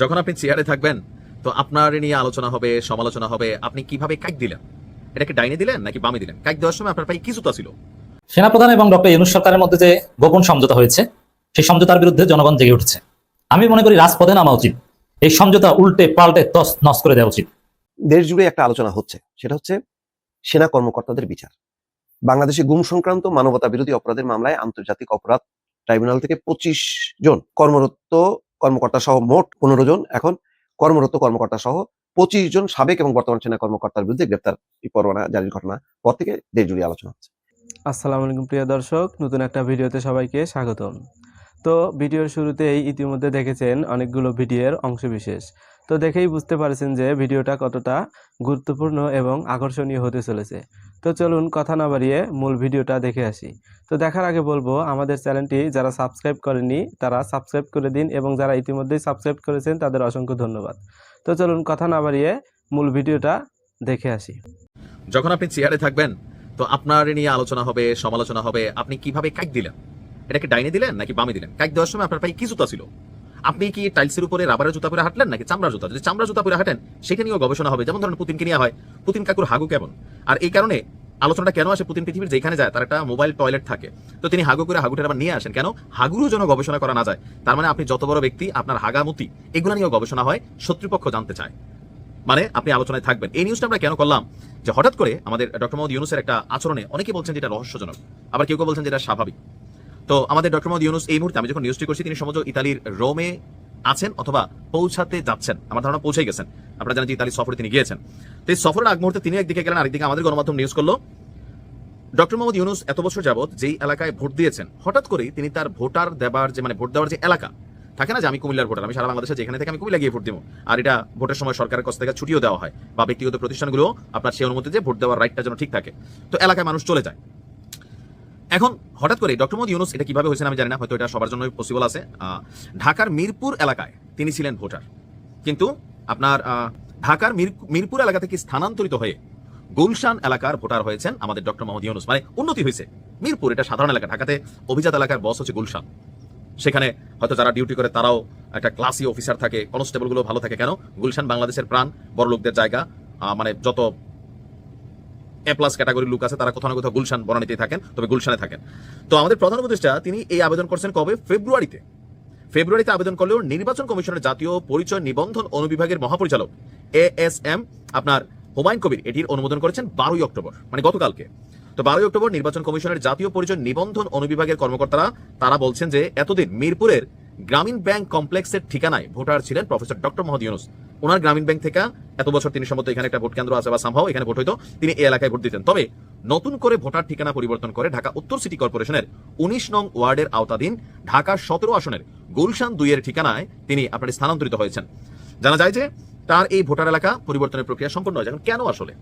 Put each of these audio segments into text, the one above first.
যখন আপনি চেয়ারে থাকবেন তো আপনার নিয়ে আলোচনা হবে সমালোচনা হবে। আপনি কীভাবে কাইক দিলেন? এটাকে ডাইনে দিলেন নাকি বামে দিলেন? কাইক দেওয়ার সময় আপনার পায়ে কি জুতা ছিল? সেনাপ্রধান এবং ডক্টর ইউনুস সরকারের মধ্যে যে গোপন সমঝোতা হয়েছে সেই সমঝোতার বিরুদ্ধে জনগণ জেগে উঠেছে। আমি মনে করি রাজপথে নামা উচিত। এই সমঝোতা উল্টে পাল্টে তস নস করে দেওয়া উচিত। দেশ জুড়ে একটা আলোচনা হচ্ছে সেটা হচ্ছে সেনা কর্মকর্তাদের বিচার। বাংলাদেশে গুম সংক্রান্ত মানবতা বিরোধী অপরাধের মামলায় আন্তর্জাতিক অপরাধ ট্রাইব্যুনাল থেকে পঁচিশ জন কর্মরত কর্মকর্তা সহ মোট পনেরো জন। এখন কর্মরত কর্মকর্তা সহ পঁচিশ জন সাবেক এবং বর্তমান সেনা কর্মকর্তার বিরুদ্ধে গ্রেপ্তার পরোয়ানা জারির ঘটনা পর থেকে দেশ জুড়ে আলোচনা হচ্ছে। আসসালামু আলাইকুম, প্রিয় দর্শক। নতুন একটা ভিডিওতে সবাইকে স্বাগতম। তো ভিডিওর শুরুতেই ইতিমধ্যে দেখেছেন অনেকগুলো ভিডিওর অংশবিশেষ তো দেখেই বুঝতে পারছেন যে ভিডিওটা কতটা গুরুত্বপূর্ণ এবং আকর্ষণীয় হতে চলেছে। তো চলুন কথা না বাড়িয়ে মূল ভিডিওটা দেখে আসি। তো দেখার আগে বলব, আমাদের চ্যানেলটি যারা সাবস্ক্রাইব করেনি তারা সাবস্ক্রাইব করে দিন এবং যারা ইতিমধ্যেই সাবস্ক্রাইব করেছেন, তাদের অসংখ্য ধন্যবাদ। তো চলুন কথা না বাড়িয়ে মূল ভিডিওটা দেখে আসি। যখন আপনি চেয়ারে থাকবেন, তো আপনার নিয়ে আলোচনা হবে, সমালোচনা হবে, আপনি কীভাবে কাইক দিলেন? এটাকে ডাইনে দিলেন নাকি বামে দিলেন? কাইক দেওয়ার সময় আপনার পায়ে কি জুতা ছিল? আপনি কি টাইলসের উপরে রাবারের জুতা পরে হাঁটলেন নাকি চামড়া জুতা? যদি চামড়া জুতা পরে হাঁটেন, সেটা নিয়েও গবেষণা হবে। যেমন ধরুন পুতিনকে নিয়ে হয়। পুতিন কাকুর হাগু কেমন? আর এই কারণে আলোচনাটা কেন আসে পুতিন পৃথিবীর? যেখানে যায়, তার একটা মোবাইল টয়লেট থাকে। তো তিনি হাগু করে হাগুটা আবার নিয়ে আসেন। কেন? হাগুরও যেন গবেষণা করা না যায়। তার মানে আপনি যত বড় ব্যক্তি, আপনার হাগামতি, এগুলো নিয়েও গবেষণা হয়, শত্রুপক্ষ জানতে চায়। মানে আপনি আলোচনায় থাকবেন। এই নিউজটা আমরা কেন করলাম? যে হঠাৎ করে আমাদের ডক্টর মোহাম্মদ ইউনুসের একটা আচরণে অনেকে বলছেন যেটা রহস্যজনক। আবার কেউ কেউ বলছেন যেটা স্বাভাবিক। তো আমাদের ডক্টর মোহাম্মদ ইউনুস এই মুহূর্তে আমি যখন নিউজটি করছি, তিনি সমগ্র ইতালির রোমে আছেন অথবা পৌঁছাতে যাচ্ছেন। আমার ধারণা পৌঁছে গেছেন। আপনারা জানেন যে ইতালি সফরে তিনি গিয়েছেন। তো এই সফরের আগ মুহূর্তে তিনি একদিকে গেলেন, আরেকদিকে আমাদের গণমাধ্যম নিউজ করল। ডক্টর মোহাম্মদ ইউনুস এত বছর যাবত যেই এলাকায় ভোট দিয়েছেন, হঠাৎ করেই তিনি তার ভোটার দেবার যে মানে ভোট দেওয়ার যে এলাকা, থাকে না যে আমি কুমিল্লার ভোটার, আমি সারা বাংলাদেশে যেখানে থেকে আমি কুমিল্লা গিয়ে ভোট দিব। আর এটা ভোটের সময় সরকারের কাছ থেকে ছুটিও দেওয়া হয় বা ব্যক্তিগত প্রতিষ্ঠানগুলো আপনার সেই অনুমতি যে ভোট দেওয়ার রাইটটা যেন ঠিক থাকে। তো এলাকায় মানুষ চলে যায়। এখন হঠাৎ করে ডক্টর মোহাম্মদ ইউনুস এটা কীভাবে হয়েছে আমি জানি না, হয়তো এটা সবার জন্য পসিবল আছে। ঢাকার মিরপুর এলাকায় তিনি ছিলেন ভোটার। কিন্তু আপনার ঢাকার মিরপুর এলাকা থেকে স্থানান্তরিত হয়ে গুলশান এলাকার ভোটার হয়েছেন আমাদের ডক্টর মোহাম্মদ ইউনুস। মানে উন্নতি হয়েছে। মিরপুর এটা সাধারণ এলাকা, ঢাকাতে অভিজাত এলাকার বস হচ্ছে গুলশান। সেখানে হয়তো যারা ডিউটি করে তারাও একটা ক্লাসি অফিসার থাকে কনস্টেবলগুলো ভালো থাকে। কেন? গুলশান বাংলাদেশের প্রাণ বড় লোকদের জায়গা মানে যত এ প্লাস ক্যাটাগরির লোক আছে, তারা কোথাও না কোথাও গুলশান বনানীতে থাকেন, তবে গুলশানে থাকেন। তো আমাদের প্রধান উপদেষ্টা, তিনি এই আবেদন করছেন কবে? ফেব্রুয়ারিতে। ফেব্রুয়ারিতে আবেদন করলেও নির্বাচন কমিশনের জাতীয় পরিচয় নিবন্ধন অনুবিভাগের মহাপরিচালক এ এস এম আপনার হুমায়ুন কবির, এটির অনুমোদন করেছেন বারোই অক্টোবর মানে গতকালকে। তো বারোই অক্টোবর নির্বাচন কমিশনের জাতীয় পরিচয় নিবন্ধন অনুবিভাগের কর্মকর্তারা, তারা বলছেন যে, এতদিন মিরপুরের গ্রামীণ ব্যাংক কমপ্লেক্সের ঠিকানায় ভোটার ছিলেন প্রফেসর ডক্টর মোহাম্মদ ইউনুস। ওনার গ্রামীণ ব্যাংক থেকে এত বছর তিনি সম্ভবত এখানে একটা ভোট কেন্দ্র আছে বা সম্ভব এখানে ভোট হইতো তিনি এই এলাকায় ভোট দিতেন। তবে নতুন করে ভোটার ঠিকানা পরিবর্তন করে ঢাকা উত্তর সিটি কর্পোরেশনের উনিশ নং ওয়ার্ডের আওতাধীন ঢাকা সতেরো আসনের গুলশান দুইয়ের ঠিকানায় তিনি আপনার স্থানান্তরিত হয়েছেন। জানা যায় যে তার এই ভোটার এলাকা পরিবর্তনের প্রক্রিয়া সম্পন্ন হয়েছে। কেন আসলে?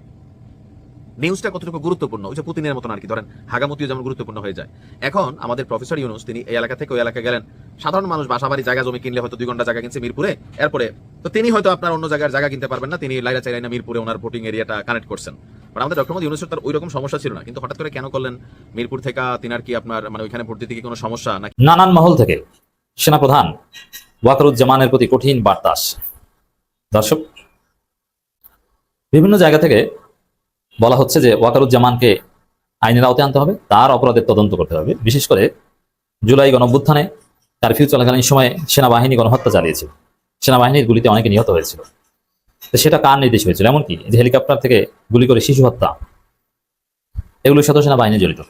নিউজটা কতটুকু গুরুত্বপূর্ণ? ওই যে পুতিনের মতন আর কি ধরেন, হাগামতিও যেমন গুরুত্বপূর্ণ হয়ে যায়। এখন আমাদের প্রফেসর ইউনুস, তিনি এই এলাকা থেকে ওই এলাকায় গেলেন। সাধারণ মানুষ বাসা বাড়ি জায়গা জমি কিনলে হয়তো দুই ঘণ্টা জায়গা কিনছে মিরপুরে, এরপরে তো তিনি হয়তো আপনার অন্য জায়গার জায়গা কিনতে পারবেন না, তিনি লাইরা চাইলাইনা মিরপুরে ওনার ভোটিং এরিয়াটা কানেক্ট করছেন। বাট আমাদের ডক্টর মোহাম্মদ ইউনুসের তার ওই রকম সমস্যা ছিল না, কিন্তু হঠাৎ করে কেন করলেন? মিরপুর থেকে তিনি আর কি আপনার মানে ওইখানে ভোট দিতে কি কোনো সমস্যা নাকি? নানান মহল থেকে। সেনাপ্রধান ওয়াকারুজ্জামানের প্রতি কঠিন বার্তা আসছে। দর্শক, বিভিন্ন জায়গা থেকে বলা হচ্ছে যে ওয়াকারুজ্জামানকে আইনের আওতায় আনতে হবে, তার অপরাধের তদন্ত করতে হবে। বিশেষ করে জুলাই গণঅভ্যুত্থানে কারফিউ চলাকালীন সময়ে সেনাবাহিনী গণহত্যা চালিয়েছিল। সেনাবাহিনীর গুলিতে অনেকে নিহত হয়েছিল। তো সেটা কার নির্দেশ হয়েছিল? এমনকি যে হেলিকপ্টার থেকে গুলি করে শিশু হত্যা, এগুলোর সাথে সেনাবাহিনী জড়িত।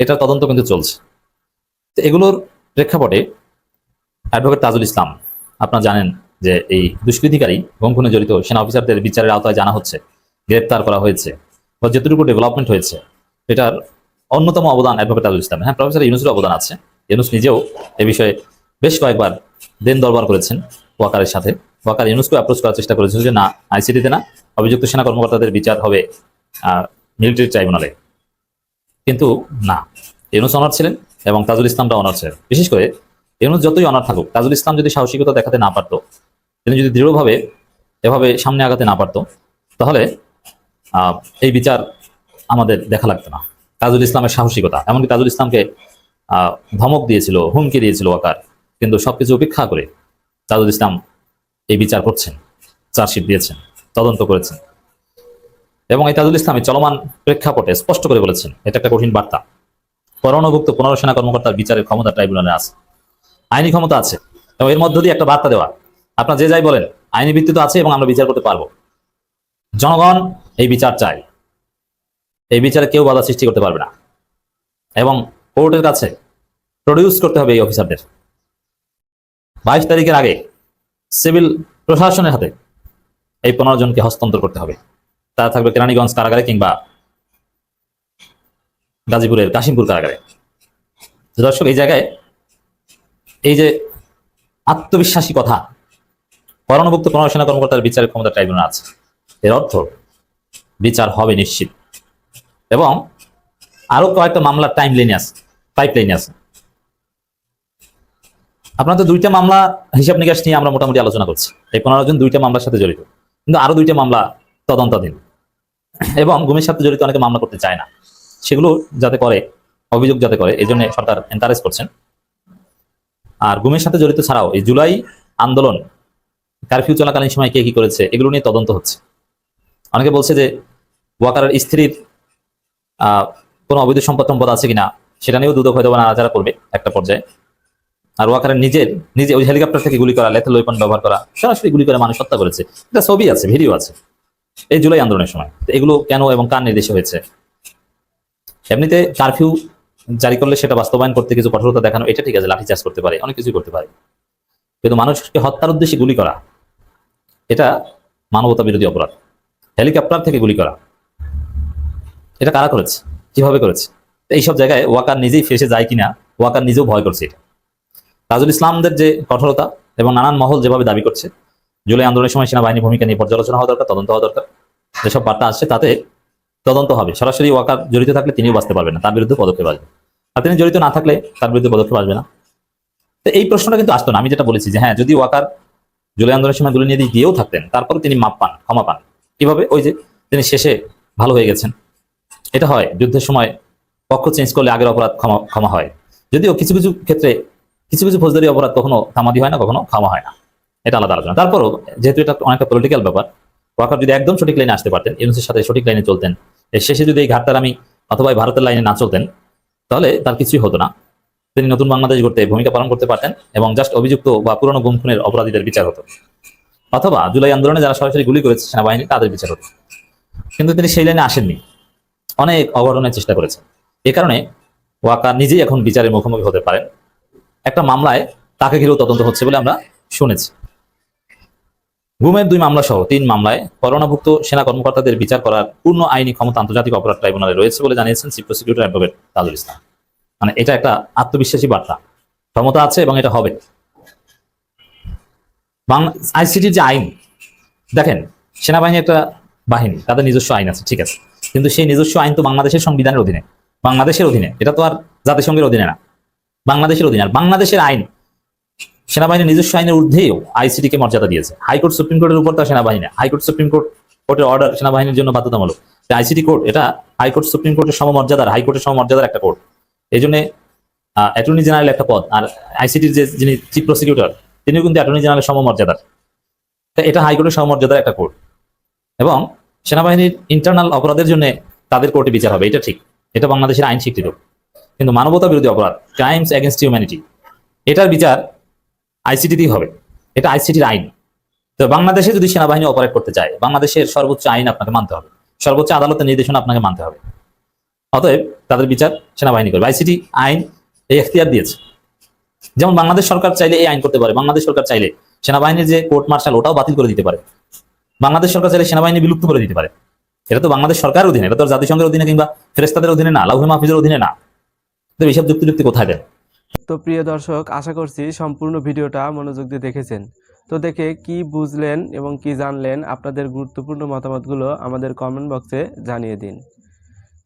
এটার তদন্ত কিন্তু চলছে। তো এগুলোর প্রেক্ষাপটে অ্যাডভোকেট তাজুল ইসলাম, আপনারা জানেন যে এই দুষ্কৃতিকারী গমখুনে জড়িত সেনা অফিসারদের বিচারের আওতায় জানা হচ্ছে। গ্রেপ্তার করা হয়েছে বা যতটুকু ডেভেলপমেন্ট হয়েছে, এটার অন্যতম অবদান অ্যাডভোকেট তাজুল ইসলাম। হ্যাঁ প্রফেসর ইউনুসের অবদান আছে। ইউনুস নিজেও এ বিষয়ে বেশ কয়েকবার দেন দরবার করেছেন ওয়াকারের সাথে। ওয়াকার ইউনুসকে অ্যাপ্রোচ করার চেষ্টা করেছিল যে, না আইসিটিতে না, অভিযুক্ত সেনা কর্মকর্তাদের বিচার হবে মিলিটারি ট্রাইব্যুনালে কিন্তু না, ইউনুস অনার ছিলেন এবং তাজুল ইসলামটা অনার ছিলেন। বিশেষ করে ইউনুস যতই অনার থাকুক, তাজুল ইসলাম যদি সাহসিকতা দেখাতে না পারতো, তিনি যদি দৃঢ়ভাবে এভাবে সামনে আগাতে না পারতো, তাহলে এই বিচার আমাদের দেখা লাগতো না। তাজুল ইসলামের সাহসিকতা, এমনকি তাজুল ইসলামকে ধমক দিয়েছিল, হুমকি দিয়েছিল ওয়াকার, কিন্তু সবকিছু উপেক্ষা করে তাজুল ইসলাম এই বিচার করছেন, চার্জশিট দিয়েছেন, তদন্ত করেছেন। এবং এই তাজুল ইসলামী চলমান প্রেক্ষাপটে স্পষ্ট করে বলেছেন, এটা একটা কঠিন বার্তা। করণভুক্ত পনেরো সেনা কর্মকর্তার বিচারের ক্ষমতা ট্রাইব্যুনালে আছে। আইনি ক্ষমতা আছে এবং এর মধ্য দিয়ে একটা বার্তা দেওয়া। আপনার যে যাই বলেন, আইনি ভিত্তি তো আছে এবং আমরা বিচার করতে পারব। জনগণ এই বিচার চাই। এই বিচারে কেউ বাধা সৃষ্টি করতে পারবে না। এবং কোর্টের কাছে প্রডিউস করতে হবে এই অফিসারদের বাইশ তারিখের আগে সিভিল প্রশাসনের হাতে এই পনেরো জনকে হস্তান্তর করতে হবে। তারা থাকবে কেরানীগঞ্জ কারাগারে কিংবা গাজীপুরের কাশিমপুর কারাগারে। দর্শক, এই জায়গায় এই যে আত্মবিশ্বাসী কথা করণভুক্ত পনেরো কর্মকর্তার বিচারের ক্ষমতা ট্রাইব্যুনাল আছে। এর অর্থ বিচার হবে নিশ্চিত। এবং আরও কয়েকটা মামলার টাইম লাইনে আছে পাইপ লাইনে আছে। আপনার তো দুইটা মামলা হিসাব নিকাশ নিয়ে আমরা মোটামুটি আলোচনা করছি। এই পনেরো জন দুইটা মামলার সাথে জড়িত। কিন্তু আরও দুইটা মামলা তদন্তাধীন। এবং গুমের সাথে জড়িত অনেকে মামলা করতে চায় না। সেগুলো যাতে করে, অভিযোগ যাতে করে, এই জন্য সরকার এনকারেজ করছেন। আর গুমের সাথে জড়িত ছাড়াও এই জুলাই আন্দোলন কারফিউ চলাকালীন সময় কে কি করেছে, এগুলো নিয়ে তদন্ত হচ্ছে। অনেকে বলছে যে ওয়াকারের স্ত্রীর কোনো অবৈধ সম্পদ সম্পদ আছে কিনা, সেটা নিয়েও দুদক হয়তো নাড়াচাড়া করবে একটা পর্যায়ে। আর ওয়াকারের নিজের, নিজে ওই হেলিকপ্টার থেকে গুলি করা লেথেল ওয়েপন ব্যবহার করা, সরাসরি গুলি করে মানুষ হত্যা করেছে। এটা ছবি আছে ভিডিও আছে। এই জুলাই আন্দোলনের সময়। এগুলো কেন এবং কার নির্দেশে হয়েছে? এমনিতে কারফিউ জারি করলে সেটা বাস্তবায়ন করতে কিছু কঠোরতা দেখানো, এটা ঠিক আছে, লাঠি চার্জ করতে পারে, অনেক কিছুই করতে পারে। কিন্তু মানুষকে হত্যার উদ্দেশ্যে গুলি করা, এটা মানবতা বিরোধী অপরাধ। হেলিকপ্টার থেকে গুলি করা এটা কারা করেছে? কীভাবে করেছে? এইসব জায়গায় ওয়াকার নিজেই ফেসে যায় কিনা, ওয়াকার নিজেও ভয় করছে এটা। তাজুল ইসলামদের যে কঠোরতা এবং নানান মহল যেভাবে দাবি করছে, জুলাই আন্দোলনের সময় সেনাবাহিনীর ভূমিকা নিয়ে পর্যালোচনা হওয়া দরকার, তদন্ত হওয়া দরকার, যেসব বার্তা আসছে তাতে তদন্ত হবে। সরাসরি ওয়াকার জড়িত থাকলে তিনিও বাঁচতে পারবেন না, তার বিরুদ্ধে পদক্ষেপ আসবে। আর তিনি জড়িত না থাকলে তার বিরুদ্ধে পদক্ষেপ আসবে না। তো এই প্রশ্নটা কিন্তু আসতো না। আমি যেটা বলেছি যে হ্যাঁ যদি ওয়াকার জুলাই আন্দোলনের সময় গুলি নিয়ে দিয়ে দিয়েও থাকতেন, তারপরে তিনি মাপ পান, ক্ষমা পান। কীভাবে? ওই যে তিনি শেষে ভালো হয়ে গেছেন। এটা হয়, যুদ্ধের সময় পক্ষ চেঞ্জ করলে আগের অপরাধ ক্ষমা ক্ষমা হয়। যদিও কিছু কিছু ক্ষেত্রে কিছু কিছু ফৌজদারি অপরাধ কখনো থামাদি হয় না, কখনো ক্ষমা হয় না। এটা আলাদা আলোচনা। তারপরও যেহেতু এটা অনেকটা পলিটিক্যাল ব্যাপার, ওয়াকার যদি একদম সঠিক লাইনে আসতে পারতেন, ইউনুসের সাথে সঠিক লাইনে চলতেন শেষে যদি এই ঘাটতার আমি অথবা ভারতের লাইনে না চলতেন, তাহলে তার কিছুই হতো না। তিনি নতুন বাংলাদেশ গড়তে ভূমিকা পালন করতে পারতেন এবং জাস্ট অভিযুক্ত বা পুরনো গুম খুনের অপরাধীদের বিচার হতো। অথবা জুলাই আন্দোলনে যারা সরাসরি গুলি করেছে সেনাবাহিনী তাদের বিচার হতো। কিন্তু তিনি সেই লাইনে আসেননি। অনেক অঘটনের চেষ্টা করেছেন এ কারণে ওয়াকার নিজেই এখন বিচারের মুখোমুখি হতে পারেন। একটা মামলায় তাকে ঘিরেও তদন্ত হচ্ছে বলে আমরা শুনেছি। গুমের দুই মামলা সহ তিন মামলায় করোনাভুক্ত সেনা কর্মকর্তাদের বিচার করার পূর্ণ আইনি ক্ষমতা আন্তর্জাতিক অপরাধ ট্রাইব্যুনালে রয়েছে বলে জানিয়েছেন chief prosecutor advocate Tajul Islam. মানে এটা একটা আত্মবিশ্বাসী বার্তা। ক্ষমতা আছে এবং এটা হবে। আইসিটির যে আইন, দেখেন সেনাবাহিনী একটা বাহিনী, তাদের নিজস্ব আইন আছে, ঠিক আছে। কিন্তু সেই নিজস্ব আইন তো বাংলাদেশের সংবিধানের অধীনে। বাংলাদেশের অধীনে। এটা তো আর জাতিসংঘের অধীনে না। বাংলাদেশের অধীনে। আর বাংলাদেশের আইন, সেনাবাহিনীর নিজস্ব আইনের ঊর্ধ্বেও আইসিটিকে মর্যাদা দিয়েছে। হাইকোর্ট, সুপ্রিম কোর্টের উপর তার সেনাবাহিনী হাইকোর্ট, সুপ্রিম কোর্ট, কোর্টের অর্ডার সেনাবাহিনীর জন্য বাধ্যতামূলক। আইসিটি কোর্ট, এটা হাইকোর্ট, সুপ্রিম কোর্টের সমমর্যাদার, হাইকোর্টের সমমর্যাদার একটা কোর্ট। এই জন্য অ্যাটর্নি জেনারেল একটা পদ। আর আইসিটির যে, যিনি চিফ প্রসিকিউটর, তিনিও কিন্তু অ্যাটর্নি জেনারেলের সমমর্যাদার। এটা হাইকোর্টের সমমর্যাদার একটা কোর্ট। এবং সেনাবাহিনীর ইন্টারনাল অপরাধের জন্য তাদের কোর্টে বিচার হবে, এটা ঠিক। এটা বাংলাদেশের আইন স্বীকৃত কিন্তু মানবতা বিরোধী অপরাধ ক্রাইমস এগেনস্ট হিউম্যানিটি এটার বিচার আইসিটিতেই হবে। এটা আইসিটির আইন। তো বাংলাদেশে যদি সেনাবাহিনী অপারেট করতে চায়, বাংলাদেশের সর্বোচ্চ আইন আপনাকে মানতে হবে। সর্বোচ্চ আদালতের নির্দেশনা আপনাকে মানতে হবে। অতএব তাদের বিচার সেনাবাহিনী করবে। আইসিটি আইন এই এখতিয়ার দিয়েছে। যেমন বাংলাদেশ সরকার চাইলে এই আইন করতে পারে, বাংলাদেশ সরকার চাইলে সেনাবাহিনীর যে কোর্ট মার্শাল ওটাও বাতিল করে দিতে পারে। বাংলাদেশ সরকার চাইলে সেনাবাহিনী বিলুপ্ত করে দিতে পারে। এটা তো বাংলাদেশ সরকারের অধীনে, এটা তো জাতিসংঘের অধীনে কিংবা ফেরেস্তাদের অধীনে না, লাউহে মাহফিজের অধীনে না। তো এইসব যুক্তি যুক্তি কোথায় দেন তো প্রিয় দর্শক, আশা করছি সম্পূর্ণ ভিডিওটা মনোযোগ দিয়ে দেখেছেন। তো দেখে কি বুঝলেন এবং কি জানলেন আপনাদের গুরুত্বপূর্ণ মতামতগুলো আমাদের কমেন্ট বক্সে জানিয়ে দিন।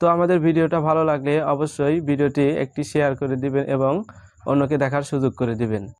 তো আমাদের ভিডিওটা ভালো লাগলে অবশ্যই ভিডিওটি একটি শেয়ার করে দিবেন এবং অন্যকে দেখার সুযোগ করে দিবেন।